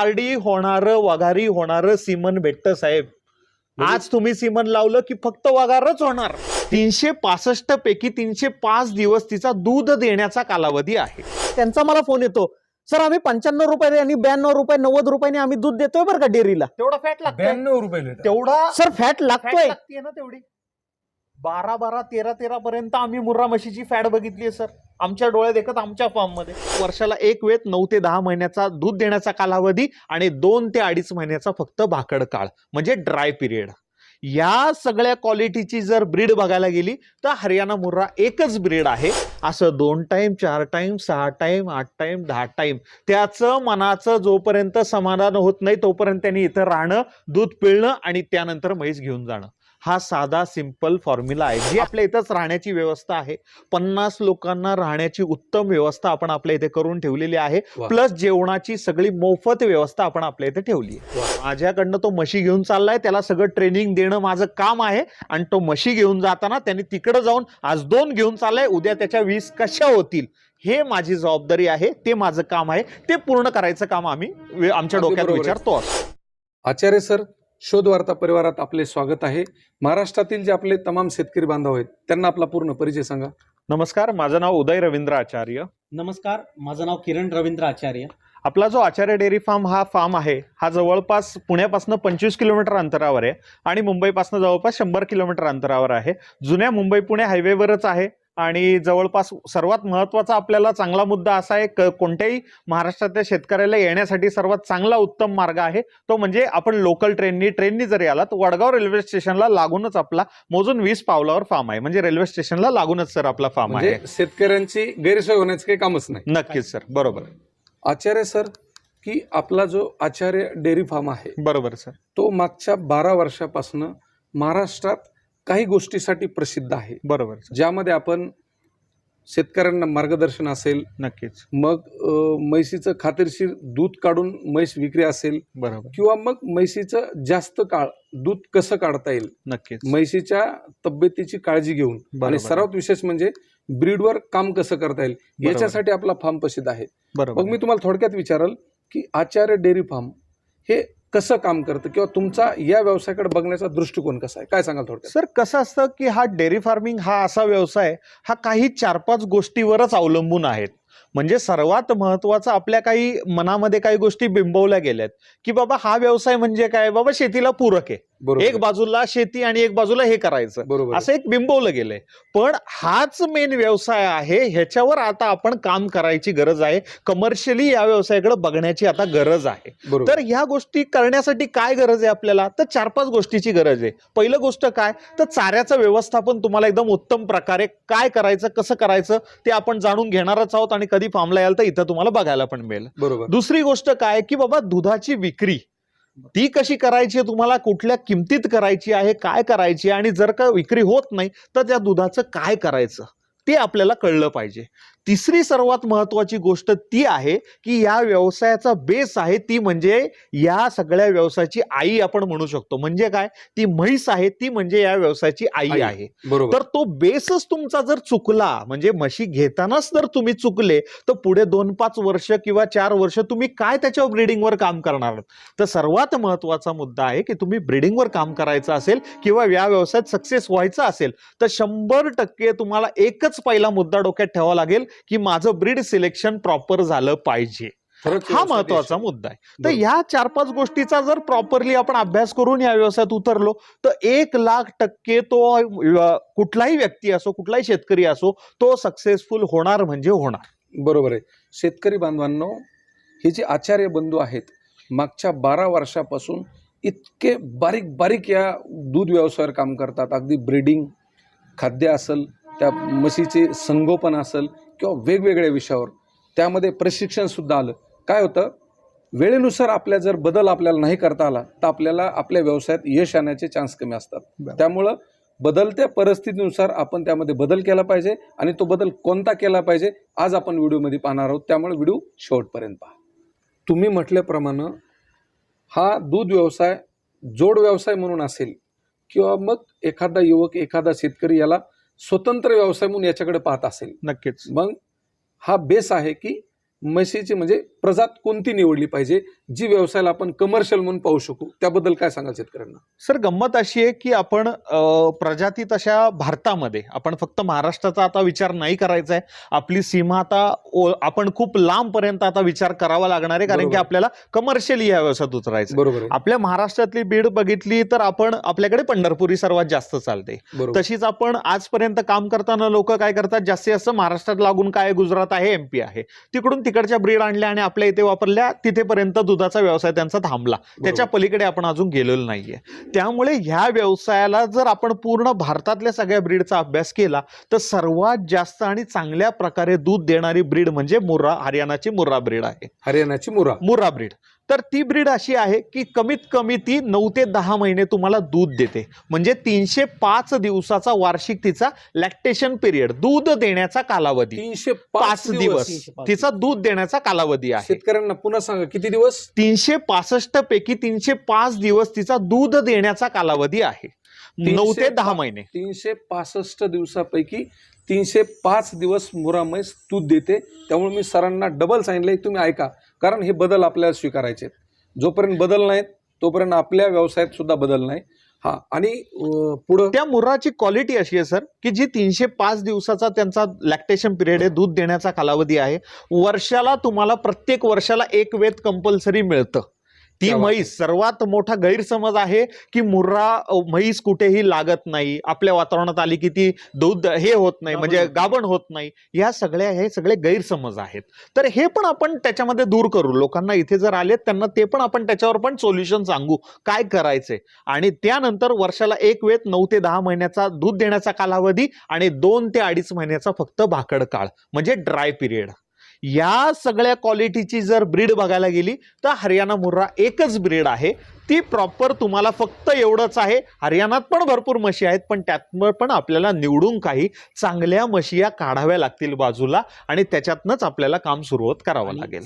पारडी होणारं वघारी होणारं सिमन भेटतं साहेब. आज तुम्ही सिमन लावलं की फक्त वगारच होणार. तीनशे पासष्ट पैकी तीनशे पाच दिवस तिचा दूध देण्याचा कालावधी आहे. त्यांचा मला फोन येतो. सर आम्ही पंच्याण्णव रुपये आणि ब्याण्णव रुपये नव्वद रुपयाने आम्ही दूध देतोय बरं का डेअरीला. तेवढा फॅट लागतोय. ब्याण्णव रुपये लिटर तेवढा सर फॅट फॅट लागतोय. लागते ना तेवढी? बारा बारा तेरा तेरा पर्यंत आम्ही मुर्रा म्हशीची फॅट बघितली आहे सर आमच्या डोळ्यात देखत आमच्या फॉर्ममध्ये वर्षाला एक वेळ नऊ ते दहा महिन्याचा दूध देण्याचा कालावधी आणि दोन ते अडीच महिन्याचा फक्त भाकड काळ म्हणजे ड्राय पिरियड या सगळ्या क्वालिटीची जर ब्रीड बघायला गेली तर हरियाणा मुर्रा एकच ब्रीड आहे. असं दोन टाइम चार टाइम सहा टाइम आठ टाइम दहा टाइम त्याचं मनाचं जोपर्यंत समाधान होत नाही तोपर्यंत त्यांनी इथं राहणं दूध पिळणं आणि त्यानंतर म्हैस घेऊन जाणं. हा साधा सिंपल फॉर्म्युला आहे. जी आपल्या इथंच राहण्याची व्यवस्था आहे. पन्नास लोकांना राहण्याची उत्तम व्यवस्था आपण आपल्या इथे करून ठेवलेली आहे. प्लस जेवणाची सगळी मोफत व्यवस्था आपण आपल्या इथे ठेवली आहे. माझ्याकडनं तो म्हशी घेऊन चाललाय. त्याला सगळं ट्रेनिंग देणं माझं काम आहे. आणि तो म्हशी घेऊन जाताना त्यांनी तिकडे जाऊन आज दोन घेऊन चाललाय. उद्या त्याच्या वीस कशा होतील? हे माझी जबाबदारी आहे. ते माझं काम आहे. ते पूर्ण करायचं काम आम्ही आमच्या डोक्यात. विचारतो. आचार्य सर शोध वार्ता परिवारात आपले स्वागत आहे. महाराष्ट्रातील जे आपले तमाम शेतकरी बांधव आहेत त्यांना आपला पूर्ण परिचय सांगा. नमस्कार माझं नाव उदय रवींद्र आचार्य. नमस्कार माझं नाव किरण रवींद्र आचार्य. आपला जो आचार्य डेअरी फार्म हा फार्म आहे हा जवळपास पुण्यापासून पंचवीस किलोमीटर अंतरावर आहे आणि मुंबईपासून जवळपास शंभर किलोमीटर अंतरावर आहे. जुन्या मुंबई पुणे हायवेवरच आहे. आणि जवळपास सर्वात महत्त्वाचा आपल्याला चांगला मुद्दा असा आहे क- कोणत्याही महाराष्ट्रातल्या शेतकऱ्याला येण्यासाठी सर्वात चांगला उत्तम मार्ग आहे. तो म्हणजे आपण लोकल ट्रेननी ट्रेननी जरी आला तर वडगाव रेल्वे स्टेशनला लागूनच आपला मोजून वीस पावलावर फार्म आहे. म्हणजे रेल्वे स्टेशनला लागूनच सर आपला फार्म आहे. म्हणजे शेतकऱ्यांची गैरसोय होण्याचं काही कामच नाही. नक्कीच सर बरोबर. आचार्य सर की आपला जो आचार्य डेअरी फार्म आहे बरोबर सर तो मागच्या बारा वर्षापासून महाराष्ट्रात काही गोष्टीसाठी प्रसिद्ध आहे. बरोबर ज्यामध्ये आपण शेतकऱ्यांना मार्गदर्शन असेल नक्कीच. मग म्हैसीचं खात्रीशीर दूध काढून म्हैस विक्री असेल बरोबर. किंवा मग म्हैसीचं जास्त काळ दूध कसं काढता येईल? नक्कीच. म्हैसीच्या तब्येतीची काळजी घेऊन. आणि सर्वात विशेष म्हणजे ब्रीडवर काम कसं करता येईल. याच्यासाठी आपला फार्म प्रसिद्ध आहे. बरोबर. मग मी तुम्हाला थोडक्यात विचारल की आचार्य डेअरी फार्म हे कसं काम करतं किंवा तुमचा या व्यवसायाकडे बघण्याचा दृष्टिकोन कसा आहे? काय सांगाल थोडक्यात? सर कसं असतं की हा डेअरी फार्मिंग हा असा व्यवसाय हा काही चार पाच गोष्टीवरच अवलंबून आहेत. म्हणजे सर्वात महत्वाचं आपल्या काही मनामध्ये काही गोष्टी बिंबवल्या गेल्यात की बाबा हा व्यवसाय म्हणजे काय? बाबा शेतीला पूरक आहे. बरोबर. एक बाजूला शेती आणि एक बाजूला हे करायचं. बरोबर. असं एक बिंबवलं गेलंय. पण हाच मेन व्यवसाय आहे ह्याच्यावर आता आपण काम करायची गरज आहे. कमर्शियली या व्यवसायाकडे बघण्याची आता गरज आहे. बरोबर. तर ह्या गोष्टी करण्यासाठी काय गरज आहे आपल्याला? तर चार पाच गोष्टीची गरज आहे. पहिलं गोष्ट काय? तर चाऱ्याचं व्यवस्थापन तुम्हाला एकदम उत्तम प्रकारे काय करायचं कसं करायचं ते आपण जाणून घेणारच आहोत आणि कधी फार्मला याल तर इथं तुम्हाला बघायला पण मिळेल. बरोबर. दुसरी गोष्ट काय? की बाबा दुधाची विक्री. ती कशी करायची आहे तुम्हाला कुठल्या किमतीत करायची आहे काय करायची आहे आणि जर का विक्री होत नाही तर त्या दुधाचं काय करायचं ते आपल्याला कळलं पाहिजे. तिसरी सर्वात महत्वाची गोष्ट ती आहे की या व्यवसायाचा बेस आहे ती म्हणजे या सगळ्या व्यवसायाची आई आपण म्हणू शकतो म्हणजे काय ती म्हैस आहे ती म्हणजे या व्यवसायाची आई आई. आहे बरोबर तर तो बेसच तुमचा जर चुकला म्हणजे म्हशी घेतानाच जर तुम्ही चुकले तर पुढे दोन पाच वर्ष किंवा चार वर्ष तुम्ही काय त्याच्यावर ब्रिडिंगवर काम करणार आहात? तर सर्वात महत्त्वाचा मुद्दा आहे की तुम्ही ब्रिडिंगवर काम करायचं असेल किंवा या व्यवसायात सक्सेस व्हायचं असेल तर शंभर टक्के तुम्हाला एकच पहिला मुद्दा डोक्यात ठेवावा लागेल की माझं ब्रीड सिलेक्शन प्रॉपर झालं पाहिजे. हा महत्त्वाचा मुद्दा आहे. तर. ह्या चार पाच गोष्टीचा जर प्रॉपरली आपण अभ्यास करून या व्यवसायात उतरलो तर एक लाख टक्के तो कुठलाही व्यक्ती असो कुठलाही शेतकरी असो तो सक्सेसफुल होणार म्हणजे होणार. बरोबर आहे. शेतकरी बांधवांनो हे जे आचार्य बंधू आहेत मागच्या बारा वर्षापासून इतके बारीक बारीक या दूध व्यवसायावर काम करतात. अगदी ब्रीडिंग खाद्य असेल त्या म्हशीचे संगोपन असेल किंवा वेगवेगळ्या विषयावर. त्यामध्ये प्रशिक्षणसुद्धा आलं. काय होतं? वेळेनुसार आपल्या जर बदल आपल्याला नाही करता आला तर आपल्याला आपल्या व्यवसायात यश आणण्याचे चान्स कमी असतात. त्यामुळं बदलत्या परिस्थितीनुसार आपण त्यामध्ये बदल केला पाहिजे आणि तो बदल कोणता केला पाहिजे आज आपण व्हिडिओमध्ये पाहणार आहोत. त्यामुळे व्हिडिओ शेवटपर्यंत पहा. तुम्ही म्हटल्याप्रमाणे हा दूध व्यवसाय जोड व्यवसाय म्हणून असेल किंवा मग एखादा युवक एखादा शेतकरी याला स्वतंत्र व्यवसाय म्हणून याच्याकडे पाहत असेल. नक्कीच. मग हा बेस आहे की म्हशीचे म्हणजे प्रजात कोणती निवडली पाहिजे जी व्यवसायाला आपण कमर्शियल म्हणून पाहू शकू? त्याबद्दल काय सांगाल शेतकऱ्यांना? सर गंमत अशी आहे की आपण प्रजाती तशा भारतामध्ये आपण फक्त महाराष्ट्राचा आता विचार नाही करायचा आहे. आपली सीमा आता आपण खूप लांब पर्यंत आता विचार करावा लागणार आहे कारण की. आपल्याला कमर्शियली या व्यवसायात उतरायचं. बरोबर आपल्या महाराष्ट्रातली बीड बघितली तर आपण आपल्याकडे पंढरपुरी सर्वात जास्त चालते. तशीच आपण आजपर्यंत काम करताना लोक काय करतात जास्तीत जास्त महाराष्ट्रात लागून काय गुजरात आहे एमपी आहे. तिकडून तिकडच्या ब्रीड आणल्या आणि आपल्या इथे वापरल्या तिथेपर्यंत दुधाचा व्यवसाय त्यांचा थांबला. त्याच्या पलीकडे आपण अजून गेलेलो नाहीये. त्यामुळे ह्या व्यवसायाला जर आपण पूर्ण भारतातल्या सगळ्या ब्रीडचा अभ्यास केला तर सर्वात जास्त आणि चांगल्या प्रकारे दूध देणारी ब्रीड म्हणजे मुर्रा हरियाणाची मुर्रा ब्रीड आहे. हरियाणाची मुरा मुर्रा ब्रीड. तर ती ब्रीड अशी आहे की कमीत कमी ती नऊ ते दहा महिने तुम्हाला दूध देते. म्हणजे तीनशे पाच दिवसाचा वार्षिक तिचा लॅक्टेशन पिरियड दूध देण्याचा कालावधी. तीनशे पाच दिवस. तिचा दूध देण्याचा कालावधी आहे. शेतकऱ्यांना पुन्हा सांगा किती दिवस? तीनशे पासष्ट पैकी तीनशे पाच दिवस तिचा दूध देण्याचा कालावधी आहे. नऊ ते दहा महिने. तीनशे पासष्ट दिवसापैकी तीनशे पाच दिवस मुरा म्हैस दूध देते. त्यामुळे मी सरांना डबल सांगितलंय तुम्ही ऐका. कारण हे बदल आपल्याला स्वीकारायचे आहेत. जोपर्यंत बदल नाहीत तोपर्यंत आपल्या व्यवसायात सुद्धा बदल नाही हा आणि पुढं त्या मुर्राची क्वालिटी अशी आहे सर की जी तीनशे पाच दिवसाचा त्यांचा लॅक्टेशन पिरियड आहे दूध देण्याचा कालावधी आहे वर्षाला तुम्हाला प्रत्येक वर्षाला एक वेत कंपल्सरी मिळतं ती. म्हैस सर्वात मोठा गैरसमज आहे की मुर्रा म्हैस कुठेही लागत नाही. आपल्या वातावरणात आली की ती दूध हे होत नाही म्हणजे. गाभण होत नाही. या सगळ्या हे सगळे गैरसमज आहेत. तर हे पण आपण त्याच्यामध्ये दूर करू. लोकांना इथे जर आलेत त्यांना ते पण आपण त्याच्यावर पण सोल्युशन सांगू. काय करायचंय? आणि त्यानंतर वर्षाला एक वेत नऊ ते दहा महिन्याचा दूध देण्याचा कालावधी आणि दोन ते अडीच महिन्याचा फक्त भाकड काळ म्हणजे ड्राय पिरियड या सगळ्या क्वालिटीची जर ब्रीड बघायला गेली तर हरियाणा मुर्रा एकच ब्रीड आहे. ती प्रॉपर तुम्हाला फक्त एवढंच आहे. हरियाणात पण भरपूर म्हशी आहेत पण त्यात पण आपल्याला निवडून काही चांगल्या म्हशी या काढाव्या लागतील बाजूला आणि त्याच्यातनंच आपल्याला काम सुरुवात करावं लागेल.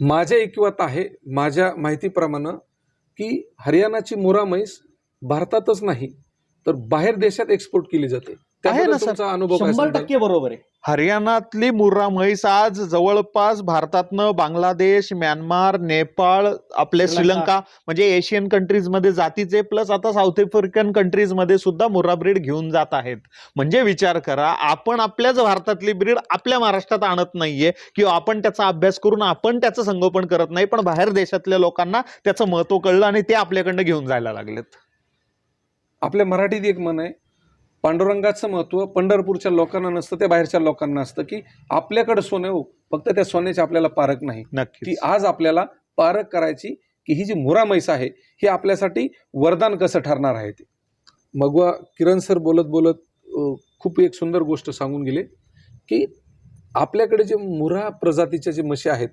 माझ्या ऐकिवात आहे माझ्या माहितीप्रमाणे की हरियाणाची मुरा म्हैस भारतातच नाही तर बाहेर देशात एक्सपोर्ट केली जाते. त्याबद्दल ना, सर. अनुभव शंभर? टक्के बरोबर आहे हरियाणातली मुर्रा म्हैस आज जवळपास भारतातनं बांगलादेश म्यानमार नेपाळ आपले श्रीलंका. श्रीलंका म्हणजे एशियन कंट्रीजमध्ये जातीचे प्लस आता साऊथ आफ्रिकन कंट्रीजमध्ये सुद्धा मुर्रा ब्रीड घेऊन जात आहेत म्हणजे विचार करा आपण आपल्याच भारतातली ब्रीड आपल्या महाराष्ट्रात आणत नाहीये किंवा आपण त्याचा अभ्यास करून आपण त्याचं संगोपन करत नाही पण बाहेर देशातल्या लोकांना त्याचं महत्त्व कळलं आणि ते आपल्याकडनं घेऊन जायला लागलेत आपल्या मराठीत एक म्हण आहे पांडुरंगाचं महत्त्व पंढरपूरच्या लोकांना नसतं त्या बाहेरच्या लोकांना असतं की आपल्याकडे सोने हो फक्त त्या सोन्याची आपल्याला पारख नाही. ती आज आपल्याला पारख करायची की ही जी मुरा म्हैस आहे ही आपल्यासाठी वरदान कसं ठरणार आहे ते. मगवा किरण सर बोलत बोलत खूप एक सुंदर गोष्ट सांगून गेले की आपल्याकडे जे मुरा प्रजातीच्या जे म्हशी आहेत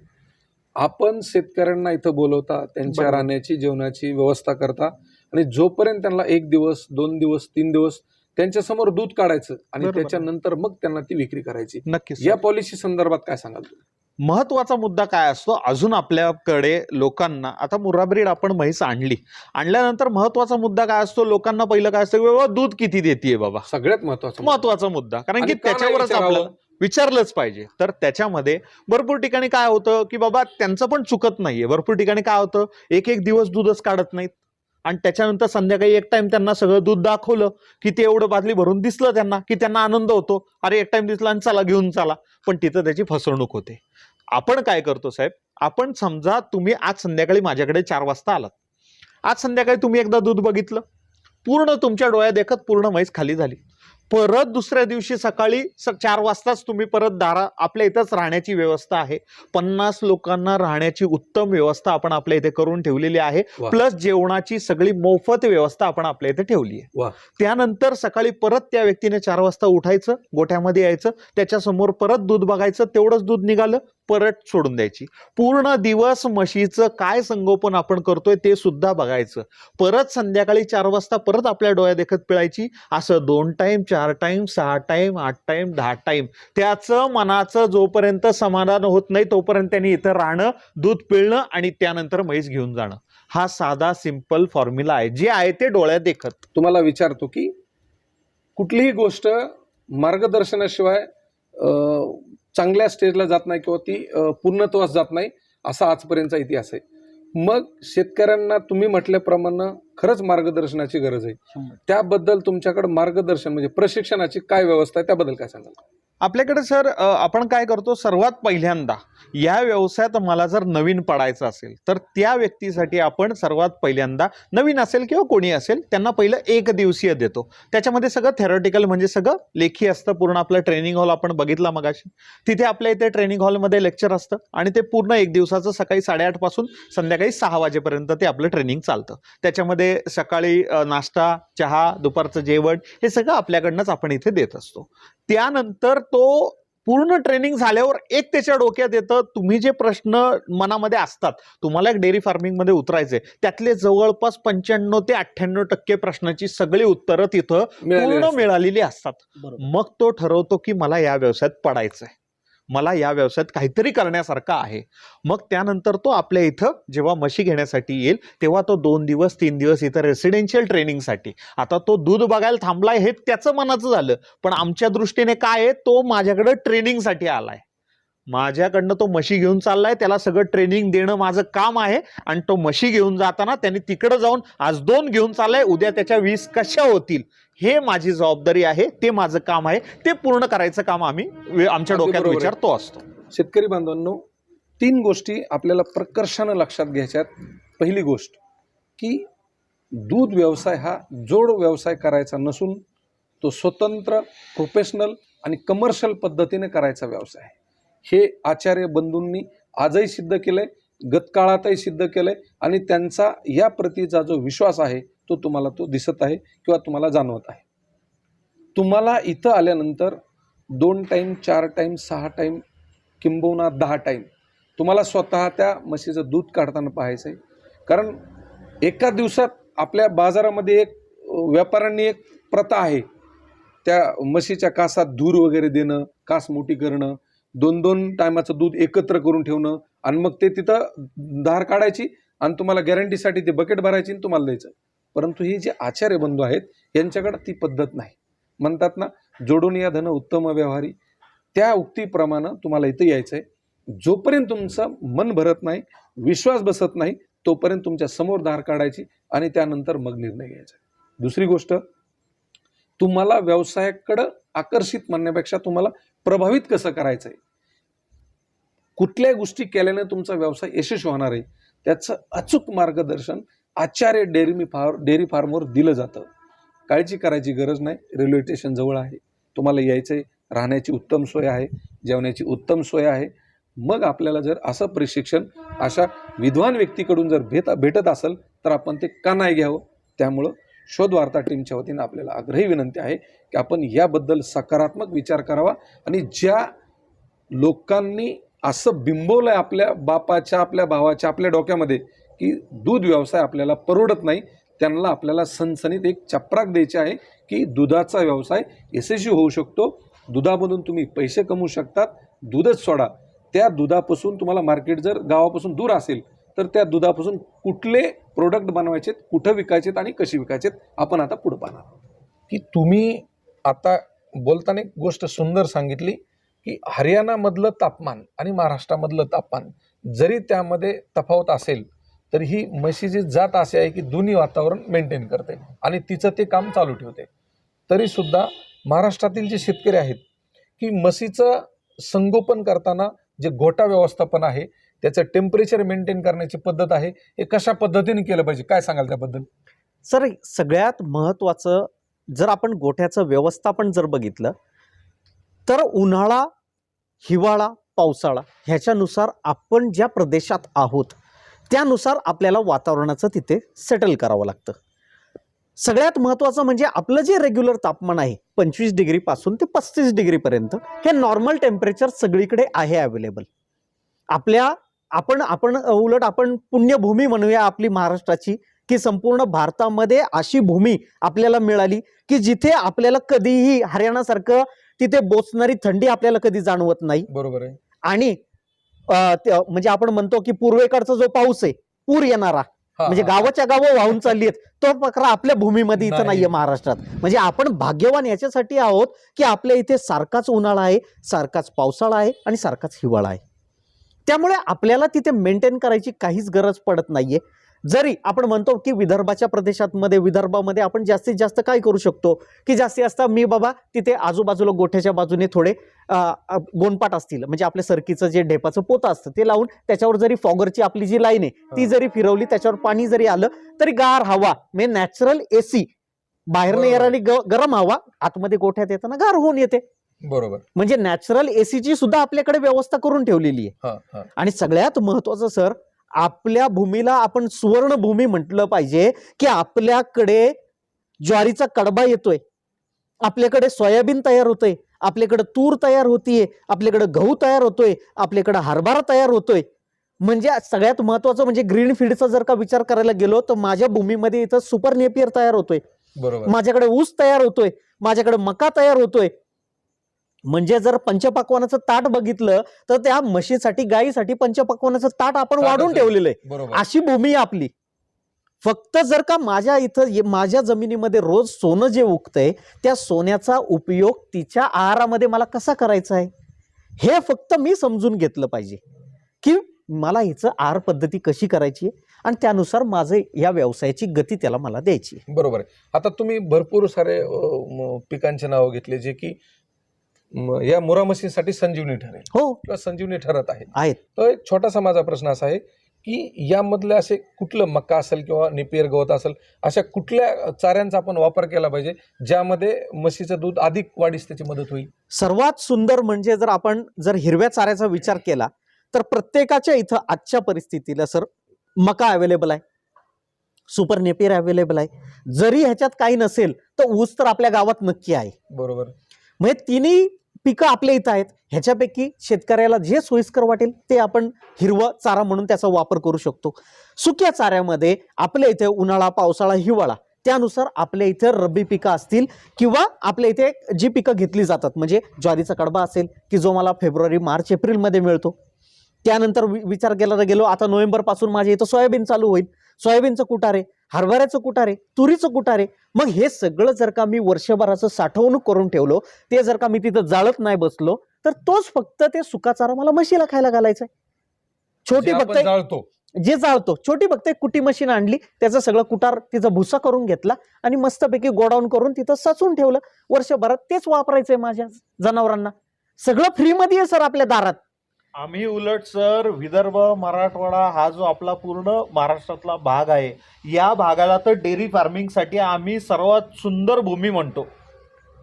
आपण शेतकऱ्यांना इथं बोलवता त्यांच्या. राहण्याची जेवणाची व्यवस्था करता आणि जोपर्यंत त्यांना एक दिवस दोन दिवस तीन दिवस त्यांच्यासमोर दूध काढायचं आणि बरोबर. त्याच्यानंतर मग त्यांना ती विक्री करायची. नक्कीच या पॉलिसी संदर्भात काय सांगाल तुम्ही? महत्त्वाचा मुद्दा काय असतो? अजून आपल्याकडे लोकांना आता मुर्रा ब्रीड आपण म्हैस आणली. आणल्यानंतर महत्त्वाचा मुद्दा काय असतो? लोकांना पहिलं काय असतं? की बाबा दूध किती देते बाबा? सगळ्यात महत्वाचं महत्त्वाचा मुद्दा. कारण की आणि का नाही त्याच्यावरच विचारावं? आपल्याला विचारलंच पाहिजे. तर त्याच्यामध्ये भरपूर ठिकाणी काय होतं की बाबा त्यांचं पण चुकत नाहीये. भरपूर ठिकाणी काय होतं? एक एक दिवस दूधच काढत नाहीत. आणि त्याच्यानंतर संध्याकाळी एक टाइम त्यांना सगळं दूध दाखवलं की ते एवढं बादली भरून दिसलं त्यांना की त्यांना आनंद होतो. अरे एक टाइम दिसला आणि चला घेऊन चला. पण तिथं त्याची फसवणूक होते. आपण काय करतो साहेब? आपण समजा तुम्ही आज संध्याकाळी माझ्याकडे चार वाजता आलात. आज संध्याकाळी तुम्ही एकदा दूध बघितलं. पूर्ण तुमच्या डोळ्या देखत पूर्ण म्हैस खाली झाली. परत दुसऱ्या दिवशी सकाळी स चार वाजताच तुम्ही परत दारा आपल्या इथंच राहण्याची व्यवस्था आहे पन्नास लोकांना राहण्याची उत्तम व्यवस्था आपण आपल्या इथे करून ठेवलेली आहे. प्लस जेवणाची सगळी मोफत व्यवस्था आपण आपल्या इथे ठेवली. आहे त्यानंतर सकाळी परत त्या व्यक्तीने चार वाजता उठायचं गोठ्यामध्ये यायचं त्याच्यासमोर परत दूध बघायचं तेवढंच दूध निघालं परत सोडून द्यायची. पूर्ण दिवस म्हशीचं काय संगोपन आपण करतोय ते सुद्धा बघायचं. परत संध्याकाळी चार वाजता परत आपल्या डोळ्या देखत पिळायची. असं दोन टाईम चार टाईम सहा टाईम आठ टाईम दहा टाईम त्याचं मनाचं जोपर्यंत समाधान होत नाही तोपर्यंत त्यांनी इथं राहणं दूध पिळणं आणि त्यानंतर म्हैस घेऊन जाणं. हा साधा सिंपल फॉर्म्युला आहे. जे आहे ते डोळ्यात देखत तुम्हाला विचारतो की कुठलीही गोष्ट मार्गदर्शनाशिवाय चांगल्या स्टेजला जात नाही किंवा ती पूर्णत्वास जात नाही असा आजपर्यंतचा इतिहास आहे. मग शेतकऱ्यांना तुम्ही म्हटल्याप्रमाणे खरंच मार्गदर्शनाची गरज आहे. त्याबद्दल तुमच्याकडे मार्गदर्शन म्हणजे प्रशिक्षणाची काय व्यवस्था आहे त्याबद्दल काय सांगाल? आपल्याकडे सर आपण काय करतो सर्वात पहिल्यांदा या व्यवसायात मला जर नवीन पडायचं असेल तर त्या व्यक्तीसाठी आपण सर्वात पहिल्यांदा नवीन असेल किंवा कोणी असेल त्यांना पहिलं एक दिवसीय देतो. त्याच्यामध्ये सगळं थेरॉटिकल म्हणजे सगळं लेखी असतं पूर्ण आपलं ट्रेनिंग हॉल आपण बघितला मगाशी. तिथे आपल्या इथे ट्रेनिंग हॉलमध्ये लेक्चर असतं आणि ते पूर्ण एक दिवसाचं सकाळी साडेआठपासून संध्याकाळी सहा वाजेपर्यंत ते आपलं ट्रेनिंग चालतं. त्याच्यामध्ये सकाळी नाश्ता चहा दुपारचं जेवण हे सगळं आपल्याकडनंच आपण इथे देत असतो. त्यानंतर तो पूर्ण ट्रेनिंग झाल्यावर एक त्याच्या डोक्यात येतं तुम्ही जे प्रश्न मनामध्ये असतात तुम्हाला एक डेअरी फार्मिंगमध्ये उतरायचे त्यातले जवळपास पंच्याण्णव ते अठ्ठ्याण्णव टक्के प्रश्नाची सगळी उत्तरं तिथं पूर्ण. मिळालेली असतात. मग तो ठरवतो की मला या व्यवसायात पडायचं आहे मला या व्यवसायात काहीतरी करण्यासारखं आहे. मग त्यानंतर तो आपल्या इथं जेव्हा म्हशी घेण्यासाठी येईल तेव्हा तो दोन दिवस तीन दिवस इथं रेसिडेन्शियल ट्रेनिंगसाठी आता तो दूध बघायला थांबलाय हे त्याचं मनाचं झालं. पण आमच्या दृष्टीने काय आहे तो माझ्याकडं ट्रेनिंगसाठी आलाय. माझ्याकडनं तो म्हशी घेऊन चाललाय त्याला सगळं ट्रेनिंग देणं माझं काम आहे आणि तो म्हशी घेऊन जाताना त्यांनी तिकडं जाऊन आज दोन घेऊन चाललाय उद्या त्याच्या वीस कशा होतील? हे माझी जबाबदारी आहे ते माझं काम आहे ते पूर्ण करायचं काम आम्ही आमच्या डोक्यात बरोबर आहे. विचार तो असतो. शेतकरी बांधवांनो तीन गोष्टी आपल्याला प्रकर्षानं लक्षात घ्यायच्यात. पहिली गोष्ट की दूध व्यवसाय हा जोड व्यवसाय करायचा नसून तो स्वतंत्र प्रोफेशनल आणि कमर्शियल पद्धतीने करायचा व्यवसाय आहे. हे आचार्य बंधूंनी आजही सिद्ध केलंय गतकाळातही सिद्ध केलंय आणि त्यांचा या प्रतीचा जो विश्वास आहे तो तुम्हाला तो दिसत आहे किंवा तुम्हाला जाणवत आहे. तुम्हाला इथं आल्यानंतर दोन टाईम चार टाईम सहा टाईम किंबहुना दहा टाईम तुम्हाला स्वतः त्या म्हशीचं दूध काढताना पाहायचं आहे. कारण एका दिवसात आपल्या बाजारामध्ये एक व्यापाऱ्यांनी एक प्रथा आहे. त्या म्हशीच्या कासात धूर वगैरे देणं कास मोठी करणं दोन दोन टायमाचं दूध एकत्र करून ठेवणं आणि मग ते तिथं धार काढायची आणि तुम्हाला गॅरंटीसाठी ते बकेट भरायची आणि तुम्हाला द्यायचं. परंतु हे जे आचार्य बंधू आहेत यांच्याकडे ती पद्धत नाही. म्हणतात ना जोडून या धन उत्तम व्यवहारी. त्या उक्तीप्रमाणे तुम्हाला इथं यायचं आहे जोपर्यंत तुमचं मन भरत नाही विश्वास बसत नाही तोपर्यंत तुमच्यासमोर धार काढायची आणि त्यानंतर मग निर्णय घ्यायचा. दुसरी गोष्ट तुम्हाला व्यवसायाकडं आकर्षित म्हणण्यापेक्षा तुम्हाला प्रभावित कसं करायचं आहे कुठल्या गोष्टी केल्याने तुमचा व्यवसाय यशस्वी होणार आहे? त्याचं अचूक मार्गदर्शन आचार्य डेअरी फार डेअरी फार्मवर दिलं जातं. काळजी करायची गरज नाही. रेल्वे स्टेशन जवळ आहे. तुम्हाला यायचं आहे राहण्याची उत्तम सोय आहे जेवण्याची उत्तम सोय आहे. मग आपल्याला जर असं प्रशिक्षण अशा विद्वान व्यक्तीकडून जर भेट भेटत असेल तर आपण ते का नाही घ्यावं? त्यामुळं शोधवार्ता टीमच्या वतीनं आपल्याला आग्रही विनंती आहे की आपण याबद्दल सकारात्मक विचार करावा आणि ज्या लोकांनी असं बिंबवलं आहे आपल्या बापाच्या आपल्या भावाच्या आपल्या डोक्यामध्ये की दूध व्यवसाय आपल्याला परवडत नाही. त्यांना आपल्याला सनसनीत एक चपराक द्यायची आहे की दुधाचा व्यवसाय यशस्वी होऊ शकतो. दुधामधून तुम्ही पैसे कमवू शकतात. दूधच सोडा. त्या दुधापासून तुम्हाला मार्केट जर गावापासून दूर असेल तर त्या दुधापासून कुठले प्रोडक्ट बनवायचेत कुठं विकायचेत आणि कशी विकायचेत आपण आता पुढं पाहणार की तुम्ही आता बोलताना एक गोष्ट सुंदर सांगितली की हरियाणामधलं तापमान आणि महाराष्ट्रामधलं तापमान जरी त्यामध्ये तफावत असेल तर ही म्हशीची जात अशी आहे की दोन्ही वातावरण मेंटेन करते आणि तिचं ते काम चालू ठेवते. तरीसुद्धा महाराष्ट्रातील जे शेतकरी आहेत की म्हशीचं संगोपन करताना जे गोटा व्यवस्थापन आहे त्याचं टेम्परेचर मेंटेन करण्याची पद्धत आहे हे कशा पद्धतीने केलं पाहिजे? काय सांगाल त्याबद्दल? सर सगळ्यात महत्त्वाचं जर आपण गोठ्याचं व्यवस्थापन जर बघितलं तर उन्हाळा हिवाळा पावसाळा ह्याच्यानुसार आपण ज्या प्रदेशात आहोत त्यानुसार आपल्याला वातावरणाचं तिथे सेटल करावं लागतं. सगळ्यात महत्त्वाचं म्हणजे आपलं जे रेग्युलर तापमान आहे पंचवीस डिग्रीपासून ते पस्तीस डिग्रीपर्यंत हे नॉर्मल टेम्परेचर सगळीकडे आहे अवेलेबल आपल्या आपण आपण उलट आपण पुण्यभूमी म्हणूया आपली महाराष्ट्राची की संपूर्ण भारतामध्ये अशी भूमी आपल्याला मिळाली की जिथे आपल्याला कधीही हरियाणासारखं तिथे बोचणारी थंडी आपल्याला कधी जाणवत नाही. बरोबर आहे. आणि म्हणजे आपण म्हणतो की पूर्वेकडचा जो पाऊस आहे पूर येणारा म्हणजे गावाच्या गावं वाहून चालली आहेत तो प्रकार आपल्या भूमीमध्ये इथं नाही. नाहीये महाराष्ट्रात. म्हणजे आपण भाग्यवान याच्यासाठी आहोत की आपल्या इथे सारखाच उन्हाळा आहे सारखाच पावसाळा आहे आणि सारखाच हिवाळा आहे. त्यामुळे आपल्याला तिथे मेंटेन करायची काहीच गरज पडत नाहीये. जरी आपण म्हणतो की विदर्भाच्या प्रदेशांमध्ये विदर्भामध्ये आपण जास्तीत जास्त काय करू शकतो? की जास्तीत जास्त मी बाबा तिथे आजूबाजूला गोठ्याच्या बाजूने थोडे गोणपाट असतील. म्हणजे आपल्या सरकीचं जे ढेपाचं पोतं असतं ते लावून त्याच्यावर जरी फॉगरची आपली जी लाईन आहे ती जरी फिरवली त्याच्यावर पाणी जरी आलं तरी गार हवा म्हणजे नॅचरल एसी बाहेरनं. येणारी गरम हवा आतमध्ये गोठ्यात येताना गार होऊन येते. बरोबर. म्हणजे नॅचरल एसीची सुद्धा आपल्याकडे व्यवस्था करून ठेवलेली आहे. आणि सगळ्यात महत्वाचं सर आपल्या भूमीला आपण सुवर्ण भूमी म्हटलं पाहिजे की आपल्याकडे ज्वारीचा कडबा येतोय. आपल्याकडे सोयाबीन तयार होतोय. आपल्याकडे तूर तयार होतीये. आपल्याकडे गहू तयार होतोय. आपल्याकडे हरभरा तयार होतोय. म्हणजे सगळ्यात महत्वाचं म्हणजे ग्रीन फील्डचा जर का विचार करायला गेलो तर माझ्या भूमीमध्ये इथं सुपर नेपियर तयार होतोय. बरोबर. माझ्याकडे ऊस तयार होतोय. माझ्याकडे मका तयार होतोय. म्हणजे जर पंचपक्वानाचं ताट बघितलं तर त्या म्हशीसाठी गायीसाठी पंचपक्वानाचं ताट आपण वाढून. ठेवलेलं आहे. अशी भूमी आपली. फक्त जर का माझ्या इथं माझ्या जमिनीमध्ये रोज सोनं जे उगतंय त्या सोन्याचा उपयोग तिच्या आहारामध्ये मला कसा करायचा आहे? हे फक्त मी समजून घेतलं पाहिजे. की मला हिचं आहार पद्धती कशी करायची आणि त्यानुसार माझे या व्यवसायाची गती त्याला मला द्यायची. बरोबर आहे. आता तुम्ही भरपूर सारे पिकांचे नावं घेतले जे की या मुरा म्हशीसाठी संजीवनी ठरेल. हो. किंवा संजीवनी ठरत आहे. आहेत. तर एक छोटासा माझा प्रश्न असा आहे की यामधले असे कुठलं मका असेल किंवा निपियर गवत असेल अशा कुठल्या चाऱ्यांचा आपण वापर केला पाहिजे ज्यामध्ये म्हशीचं दूध अधिक वाढीस त्याची मदत होईल? सर्वात सुंदर म्हणजे जर आपण जर हिरव्या चाऱ्याचा विचार केला तर प्रत्येकाच्या इथं आजच्या परिस्थितीला सर मका अवेलेबल आहे. सुपर नेपियर अवेलेबल आहे. जरी ह्याच्यात काही नसेल तर ऊस तर आपल्या गावात नक्की आहे. बरोबर. म्हणजे तिन्ही पिकं आपल्या इथं आहेत. ह्याच्यापैकी शेतकऱ्याला जे सोयीस्कर वाटेल ते आपण हिरवं चारा म्हणून त्याचा वापर करू शकतो. सुक्या चाऱ्यामध्ये आपल्या इथे उन्हाळा पावसाळा हिवाळा त्यानुसार आपल्या इथे रब्बी पिकं असतील किंवा आपल्या इथे जी पिकं घेतली जातात म्हणजे ज्वारीचा कडबा असेल की जो मला फेब्रुवारी मार्च एप्रिलमध्ये मिळतो. त्यानंतर वि- विचार केला गेलो आता नोव्हेंबरपासून माझ्या इथं सोयाबीन चालू होईल. सोयाबीनचं कुटार आहे हरभऱ्याचं कुटार आहे तुरीचं कुटार आहे. मग हे सगळं जर का मी वर्षभराचं साठवणूक करून ठेवलो ते जर का मी तिथं जाळत नाही बसलो तर तोच फक्त ते सुकाचारा मला म्हशीला खायला घालायचा आहे छोटी फक्त जे जाळतो छोटी फक्त एक कुटी मशीन आणली त्याचं सगळं कुटार तिचा भुसा करून घेतला आणि मस्तपैकी गोडाऊन करून तिथं साचून ठेवलं. वर्षभरात तेच वापरायचंय माझ्या जनावरांना. सगळं फ्रीमध्ये आहे सर आपल्या दारात. आम्ही उलट सर विदर्भ मराठवाडा हा जो आपला पूर्ण महाराष्ट्रातला भाग आहे या भागाला तर डेअरी फार्मिंगसाठी आम्ही सर्वात सुंदर भूमी म्हणतो.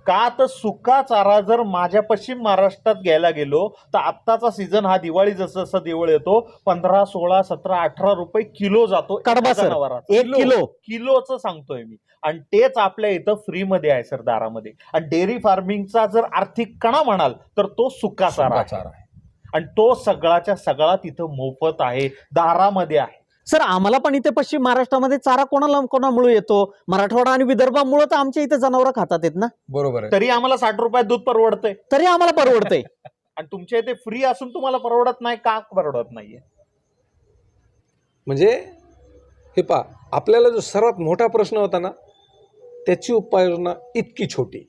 का तर सुका चारा जर माझ्या पश्चिम महाराष्ट्रात घ्यायला गेलो तर आत्ताचा सीझन हा दिवाळी जसं जसं दिवाळी येतो पंधरा सोळा सतरा अठरा रुपये किलो जातो कडबा, एका किलो किलोचं सांगतोय मी. आणि तेच आपल्या इथं फ्रीमध्ये आहे सर दारामध्ये. आणि डेअरी फार्मिंगचा जर आर्थिक कणा म्हणाल तर तो सुका चारा. चारा आहे. आणि तो सगळाच्या सगळा तिथं मोफत आहे दारामध्ये आहे. सर आम्हाला पण इथे पश्चिम महाराष्ट्रामध्ये चारा कोणाला कोणामुळे येतो? मराठवाडा आणि विदर्भामुळे तर आमच्या इथे जनावर खातात आहेत ना? बरोबर आहे. तरी आम्हाला साठ रुपयात दूध परवडतंय. तरी आम्हाला परवडतंय. आणि तुमच्या इथे फ्री असून तुम्हाला परवडत नाही का परवडत नाहीये? म्हणजे हे पा आपल्याला जो सर्वात मोठा प्रश्न होता ना त्याची उपाययोजना इतकी छोटी.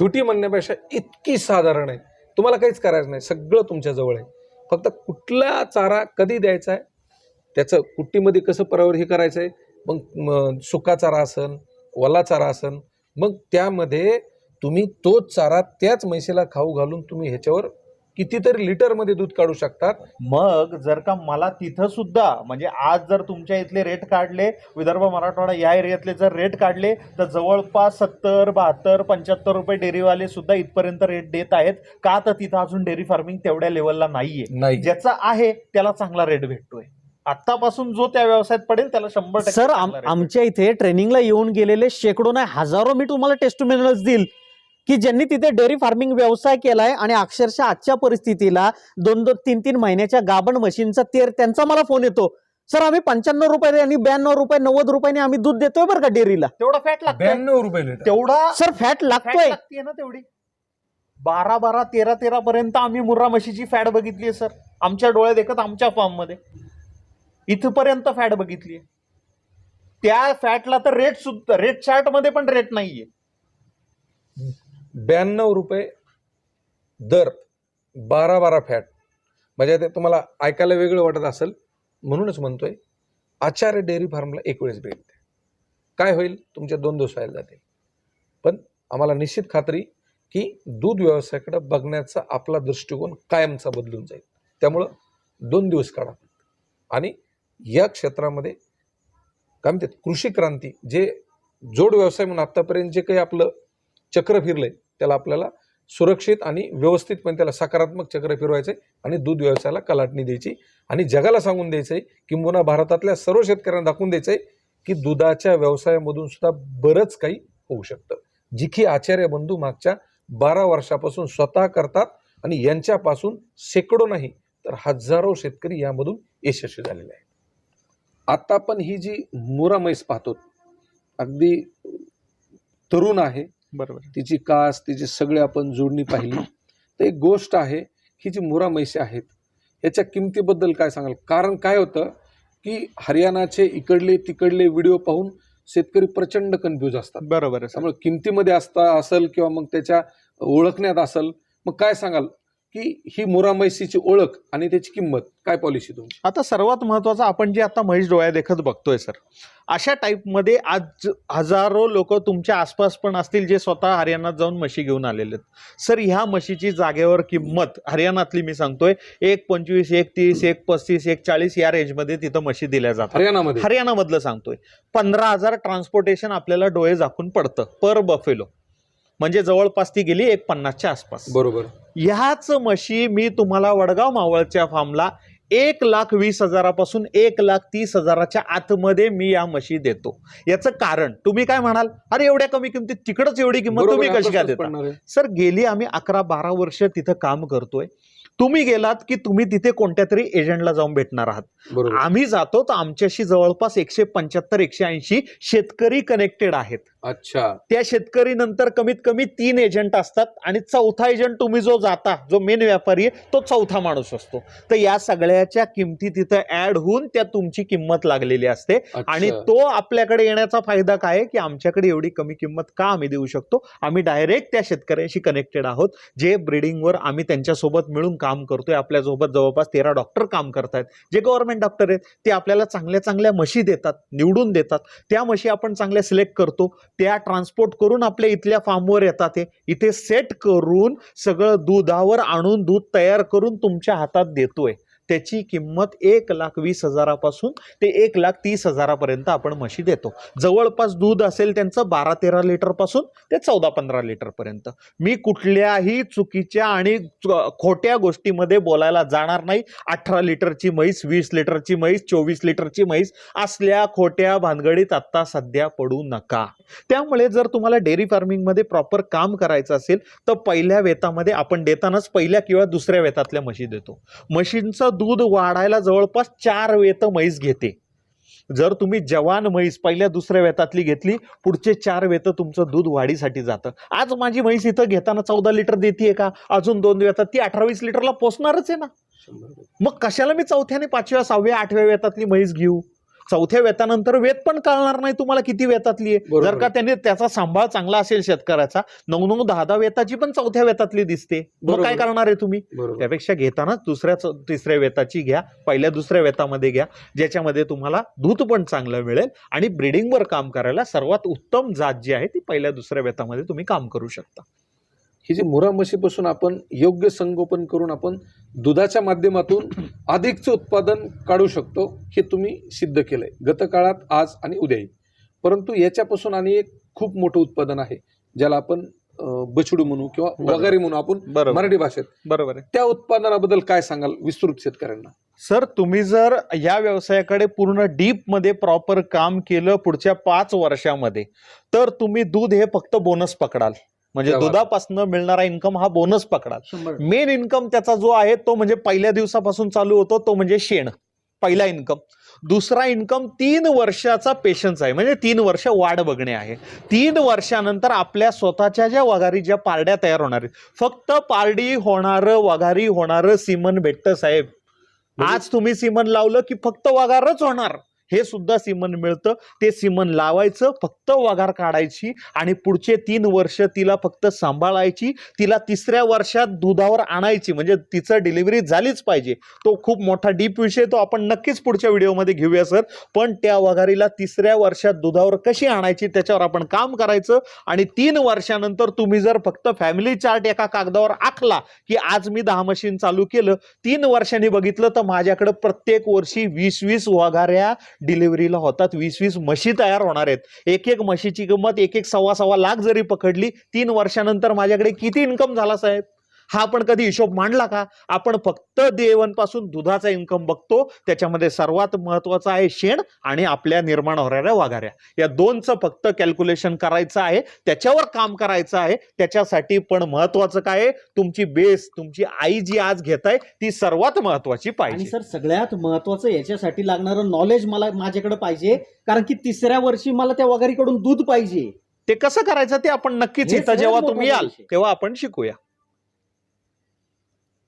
छोटी म्हणण्यापेक्षा इतकी साधारण आहे. तुम्हाला काहीच करायचं नाही. सगळं तुमच्याजवळ आहे. फक्त कुठला चारा कधी द्यायचा आहे त्याचं कुट्टीमध्ये कसं परावर हे करायचं आहे मग सुका चारा असन वला चारा असन मग त्यामध्ये तुम्ही तोच चारा त्याच म्हैसेला खाऊ घालून तुम्ही ह्याच्यावर कितीतरी लिटरमध्ये दूध काढू शकतात. मग जर का मला तिथं सुद्धा म्हणजे आज जर तुमच्या इथले रेट काढले विदर्भ मराठवाडा या एरियातले जर रेट काढले तर जवळपास सत्तर बहात्तर पंच्याहत्तर रुपये डेअरीवाले सुद्धा इथपर्यंत रेट देत आहेत. का तर तिथं अजून डेअरी फार्मिंग तेवढ्या लेवलला नाहीये. नाही. ज्याचा आहे त्याला चांगला रेट भेटतोय. आतापासून जो त्या व्यवसायात पडेल त्याला शंभर टक्के सर आमच्या इथे ट्रेनिंगला येऊन गेलेले शेकडो नाही हजारो मी तुम्हाला टेस्टमेनल्स देईल. की ज्यांनी तिथे डेअरी फार्मिंग व्यवसाय केलाय आणि अक्षरशः आजच्या परिस्थितीला दोन दोन तीन तीन महिन्याच्या गाभण मशीनचा तेर त्यांचा मला फोन येतो. सर आम्ही पंच्याण्णव रुपये आणि ब्याण्णव रुपये नव्वद रुपयाने आम्ही दूध देतोय बरं का डेअरीला. तेवढा फॅट लागतोय. ब्याण्णव रुपये तेवढा सर फॅट लागतोय. लागते ना तेवढी. बारा बारा तेरा तेरा पर्यंत आम्ही मुर्रा म्हशीची फॅट बघितली सर. आमच्या डोळ्यात देखत आमच्या फार्ममध्ये इथपर्यंत फॅट बघितली त्या फॅटला तर रेट सुद्धा रेट चार्टमध्ये पण रेट नाहीये. ब्याण्णव रुपये दर बारा बारा फॅट. म्हणजे ते तुम्हाला ऐकायला वेगळं वाटत असेल म्हणूनच म्हणतोय आचार्य डेअरी फार्मला एक वेळेस भेट द्या. काय होईल? तुमच्या दोन दिवस व्हायला जातील. पण आम्हाला निश्चित खात्री की दूध व्यवसायाकडे बघण्याचा आपला दृष्टिकोन कायमचा बदलून जाईल. त्यामुळं दोन दिवस काढा. आणि या क्षेत्रामध्ये काय म्हणतात? कृषी क्रांती जे जोड व्यवसाय म्हणून आत्तापर्यंत जे काही आपलं चक्र फिरलं आहे त्याला आपल्याला सुरक्षित आणि व्यवस्थितपणे त्याला सकारात्मक चक्र फिरवायचं आहे आणि दूध व्यवसायाला कलाटणी द्यायची. आणि जगाला सांगून द्यायचं आहे किंबहुना भारतातल्या सर्व शेतकऱ्यांना दाखवून द्यायचं आहे की दुधाच्या व्यवसायामधून सुद्धा बरंच काही होऊ शकतं. जी की आचार्य बंधू मागच्या बारा वर्षापासून स्वतः करतात आणि यांच्यापासून शेकडो नाही तर हजारो शेतकरी यामधून यशस्वी झालेले आहेत. आता आपण ही जी मुरा म्हैस पाहतो अगदी तरुण आहे बरोबर. तिची कास तिची सगळे आपण जोडणी पाहिली तर एक गोष्ट आहे ही जी मुरा म्हैसे आहेत याच्या किमतीबद्दल काय सांगाल? कारण काय होतं की हरियाणाचे इकडले तिकडले व्हिडिओ पाहून शेतकरी प्रचंड कन्फ्यूज असतात. बरोबर. त्यामुळे किमतीमध्ये असता असेल किंवा मग त्याच्या ओळखण्यात असेल मग काय सांगाल? की ही मुरा म्हैसीची ओळख आणि त्याची किंमत काय पॉलिसी तुमची? आता सर्वात महत्वाचं आपण जे आता म्हैस डोळ्या देखत बघतोय सर अशा टाईपमध्ये आज हजारो लोक तुमच्या आसपास पण असतील जे स्वतः हरियाणात जाऊन म्हशी घेऊन आलेले आहेत. सर ह्या म्हशीची जागेवर किंमत हरियाणातली मी सांगतोय एक पंचवीस एक तीस एक पस्तीस एक चाळीस या रेंजमध्ये तिथं म्हशी दिल्या जातात. हरियाणामध्ये? हरियाणामधलं सांगतोय. पंधरा हजार ट्रान्सपोर्टेशन आपल्याला डोळे झाकून पडतं पर बफेलो म्हणजे जवळपास ती गेली एक पन्नासच्या आसपास. बरोबर. ह्याच म्हशी मी तुम्हाला वडगाव मावळच्या फार्मला एक लाख वीस हजारापासून एक लाख तीस हजाराच्या आतमध्ये मी या म्हशी देतो. याचं कारण तुम्ही काय म्हणाल? अरे एवढ्या कमी किमतीत तिकडच एवढी किंमत तुम्ही कशी काय देता. सर गेली आम्ही अकरा बारा वर्ष तिथं काम करतोय. तुम्ही गेलात की तुम्ही तिथे कोणत्या तरी एजंटला जाऊन भेटणार आहात. आम्ही जातो तर आमच्याशी जवळपास एकशे पंच्याहत्तर एकशे ऐंशी शेतकरी कनेक्टेड आहेत. अच्छा. त्या शेतकरी नंतर कमीत कमी तीन एजंट असतात आणि चौथा एजंट तुम्ही जो जाता जो मेन व्यापारी आहे तो चौथा माणूस असतो. तर या सगळ्याच्या किमती तिथं ऍड होऊन त्या तुमची किंमत लागलेली असते. आणि तो आपल्याकडे येण्याचा फायदा काय आहे की आमच्याकडे एवढी कमी किंमत का आम्ही देऊ शकतो? आम्ही डायरेक्ट त्या शेतकऱ्यांशी कनेक्टेड आहोत जे ब्रिडिंगवर आम्ही त्यांच्यासोबत मिळून काम करतोय. आपल्यासोबत जवळपास तेरा डॉक्टर काम करतायत. जे गव्हर्नमेंट डॉक्टर आहेत ते आपल्याला चांगल्या चांगल्या म्हशी देतात निवडून देतात. त्या म्हशी आपण चांगल्या सिलेक्ट करतो. त्या ट्रान्सपोर्ट करून आपल्या इथल्या फार्मवर येतात ते इथे सेट करून सगळं दुधावर आणून दूध तयार करून तुमच्या हातात देतोय. त्याची किंमत एक लाख वीस हजारापासून ते एक लाख तीस हजारापर्यंत आपण म्हशी देतो. जवळपास दूध असेल त्यांचं बारा तेरा लिटरपासून ते चौदा पंधरा लिटरपर्यंत. मी कुठल्याही चुकीच्या आणि खोट्या गोष्टीमध्ये बोलायला जाणार नाही. अठरा लिटरची म्हैस वीस लिटरची म्हैस चोवीस लिटरची म्हैस असल्या खोट्या भानगडीत आत्ता सध्या पडू नका. त्यामुळे जर तुम्हाला डेअरी फार्मिंगमध्ये प्रॉपर काम करायचं असेल तर पहिल्या वेतामध्ये आपण देतानाच पहिल्या किंवा दुसऱ्या वेतातल्या म्हशी देतो. म्हशींचं दूध वाढायला जवळपास चार वेत म्हैस घेते. जर तुम्ही जवान म्हैस पहिल्या दुसऱ्या वेतातली घेतली पुढचे चार वेत तुमचं दूध वाढीसाठी जातं. आज माझी म्हैस इथं घेताना चौदा लिटर देते का? अजून दोन वेतात ती अठरा वीस लिटरला पोचणारच आहे ना. मग कशाला मी चौथ्या आणि पाचव्या सहाव्या आठव्या वेतातली म्हैस घेऊ? चौथ्या वेतानंतर वेत पण कळणार नाही तुम्हाला किती वेतातली आहे. जर का त्याने त्याचा सांभाळ चांगला असेल शेतकऱ्याचा नऊ नऊ दहा दहा वेताची पण चौथ्या वेतातली दिसते. मग. काय करणार आहे तुम्ही? त्यापेक्षा घेतानाच दुसऱ्या तिसऱ्या वेताची घ्या पहिल्या दुसऱ्या वेतामध्ये घ्या ज्याच्यामध्ये तुम्हाला दूध पण चांगलं मिळेल आणि ब्रिडिंगवर काम करायला सर्वात उत्तम जात जी आहे ती पहिल्या दुसऱ्या वेतामध्ये तुम्ही काम करू शकता. ही जी मुरा म्हशीपासून आपण योग्य संगोपन करून आपण दुधाच्या माध्यमातून अधिकचं उत्पादन काढू शकतो हे तुम्ही सिद्ध केलंय. गतकाळात आज आणि उद्याही. परंतु याच्यापासून आणि एक खूप मोठं उत्पादन आहे ज्याला आपण बछडू म्हणू किंवा. वगारी म्हणू आपण मराठी भाषेत. बरोबर आहे. त्या उत्पादनाबद्दल काय सांगाल विस्तृत शेतकऱ्यांना? सर तुम्ही जर या व्यवसायाकडे पूर्ण डीपमध्ये प्रॉपर काम केलं पुढच्या पाच वर्षामध्ये तर तुम्ही दूध हे फक्त बोनस पकडाल. म्हणजे. दुधापासून मिळणारा इन्कम हा बोनस पकडाल. शंभर. मेन इन्कम त्याचा जो आहे तो म्हणजे पहिल्या दिवसापासून चालू होतो तो म्हणजे शेण पहिला इन्कम. दुसरा इन्कम तीन वर्षाचा पेशन्स आहे म्हणजे तीन वर्ष वाढ बघणे आहे. तीन वर्षानंतर आपल्या स्वतःच्या ज्या वगारी ज्या पारड्या तयार होणार आहेत. फक्त पारडी होणारं वगारी होणारं सिमन भेटतं साहेब. म्हणजे- आज तुम्ही सिमन लावलं की फक्त वगारच होणार. हे सुद्धा सिमन मिळतं. ते सिमन लावायचं फक्त वगार काढायची आणि पुढचे तीन वर्ष तिला फक्त सांभाळायची. तिला तिसऱ्या वर्षात दुधावर आणायची. म्हणजे तिचं डिलिव्हरी झालीच पाहिजे. तो खूप मोठा डीप विषय तो आपण नक्कीच पुढच्या व्हिडिओमध्ये घेऊया सर. पण त्या वघारीला तिसऱ्या वर्षात दुधावर कशी आणायची त्याच्यावर आपण काम करायचं. आणि तीन वर्षानंतर तुम्ही जर फक्त फॅमिली चार्ट एका कागदावर आखला की आज मी दहा मशीन चालू केलं तीन वर्षांनी बघितलं तर माझ्याकडे प्रत्येक वर्षी वीस वीस वघाऱ्या डिलिव्हरीला होतात. वीस वीस म्हशी तयार होणार आहेत. एक एक म्हशीची किंमत एक एक सव्वा सव्वा लाख जरी पकडली तीन वर्षानंतर माझ्याकडे किती इन्कम झाला साहेब? हा आपण कधी हिशोब मांडला का? आपण फक्त देवांपासून दुधाचा इन्कम बघतो त्याच्यामध्ये सर्वात महत्वाचं आहे शेण आणि आपल्या निर्माण होणाऱ्या वाघाऱ्या. या दोनचं फक्त कॅल्क्युलेशन करायचं आहे त्याच्यावर काम करायचं आहे त्याच्यासाठी पण महत्वाचं काय तुमची बेस तुमची आई जी आज घेत आहे ती सर्वात महत्वाची पाहिजे. सर सगळ्यात महत्वाचं याच्यासाठी लागणारं नॉलेज मला माझ्याकडे पाहिजे कारण की तिसऱ्या वर्षी मला त्या वगारीकडून दूध पाहिजे. ते कसं करायचं ते आपण नक्कीच इथं सगळ्यात जेव्हा तुम्ही याल. तेव्हा आपण शिकूया.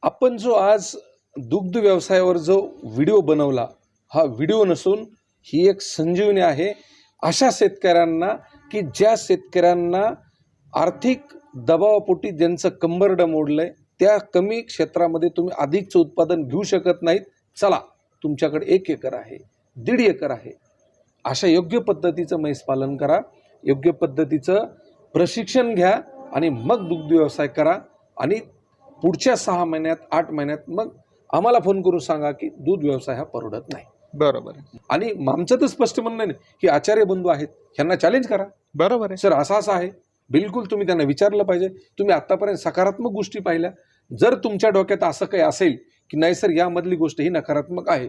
आपण जो आज दुग्ध व्यवसायावर जो व्हिडिओ बनवला हा व्हिडिओ नसून ही एक संजीवनी आहे अशा शेतकऱ्यांना की ज्या शेतकऱ्यांना आर्थिक दबावापोटी ज्यांचं कंबरडं आहे त्या कमी क्षेत्रामध्ये तुम्ही अधिकचं उत्पादन घेऊ शकत नाहीत. चला तुमच्याकडे एक एकर आहे दीड एकर आहे. अशा योग्य पद्धतीचं म्हैस पालन करा योग्य पद्धतीचं प्रशिक्षण घ्या आणि मग दुग्ध व्यवसाय करा आणि पुढच्या सहा महिन्यात आठ महिन्यात मग आम्हाला फोन करून सांगा की दूध व्यवसाय हा परवडत नाही. बरोबर आणि आमचं तर स्पष्ट म्हणणं आहे की आचार्य बंधू आहेत ह्यांना चॅलेंज करा. बरोबर आहे. सर असा असा आहे. बिलकुल तुम्ही त्यांना विचारलं पाहिजे. तुम्ही आतापर्यंत सकारात्मक गोष्टी पाहिल्या. जर तुमच्या डोक्यात असं काही असेल की नाही सर यामधली गोष्ट ही नकारात्मक आहे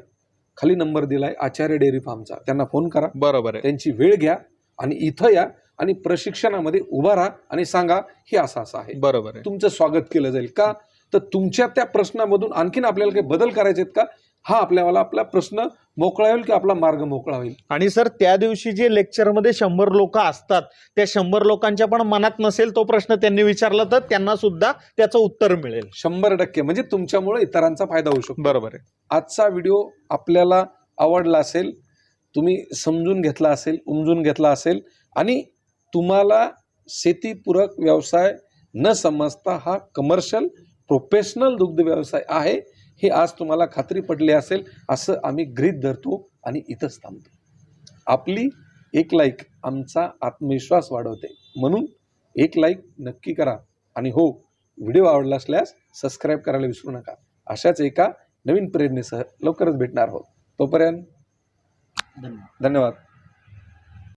खाली नंबर दिलाय आचार्य डेअरी फार्मचा त्यांना फोन करा. बरोबर आहे. त्यांची वेळ घ्या आणि इथं या. आणि प्रशिक्षणामध्ये उभा राहा आणि सांगा हे असं असं आहे. बरोबर आहे. तुमचं स्वागत केलं जाईल का? तर तुमच्या त्या प्रश्नामधून आणखीन आपल्याला काही बदल करायचे आहेत का? हा आपल्याला आपला प्रश्न मोकळा होईल की आपला मार्ग मोकळा होईल? आणि सर त्या दिवशी जे लेक्चरमध्ये शंभर लोक असतात त्या शंभर लोकांच्या पण मनात नसेल तो प्रश्न त्यांनी विचारला तर त्यांना सुद्धा त्याचं उत्तर मिळेल. शंभर टक्के. म्हणजे तुमच्यामुळे इतरांचा फायदा होऊ शकतो. बरोबर आहे. आजचा व्हिडिओ आपल्याला आवडला असेल तुम्ही समजून घेतला असेल उमजून घेतला असेल आणि तुम्हाला शेतीपूरक व्यवसाय न समजता हा कमर्शियल प्रोफेशनल दुग्ध व्यवसाय आहे हे आज तुम्हाला खात्री पडली असेल असं आम्ही गृहीत धरतो आणि इथंच थांबतो. आपली एक लाईक आमचा आत्मविश्वास वाढवते. म्हणून एक लाईक नक्की करा आणि हो व्हिडिओ आवडला असल्यास सबस्क्राईब करायला विसरू नका. अशाच एका नवीन प्रेरणेसह लवकरच भेटणार आहोत. तोपर्यंत धन्यवाद. धन्यवाद.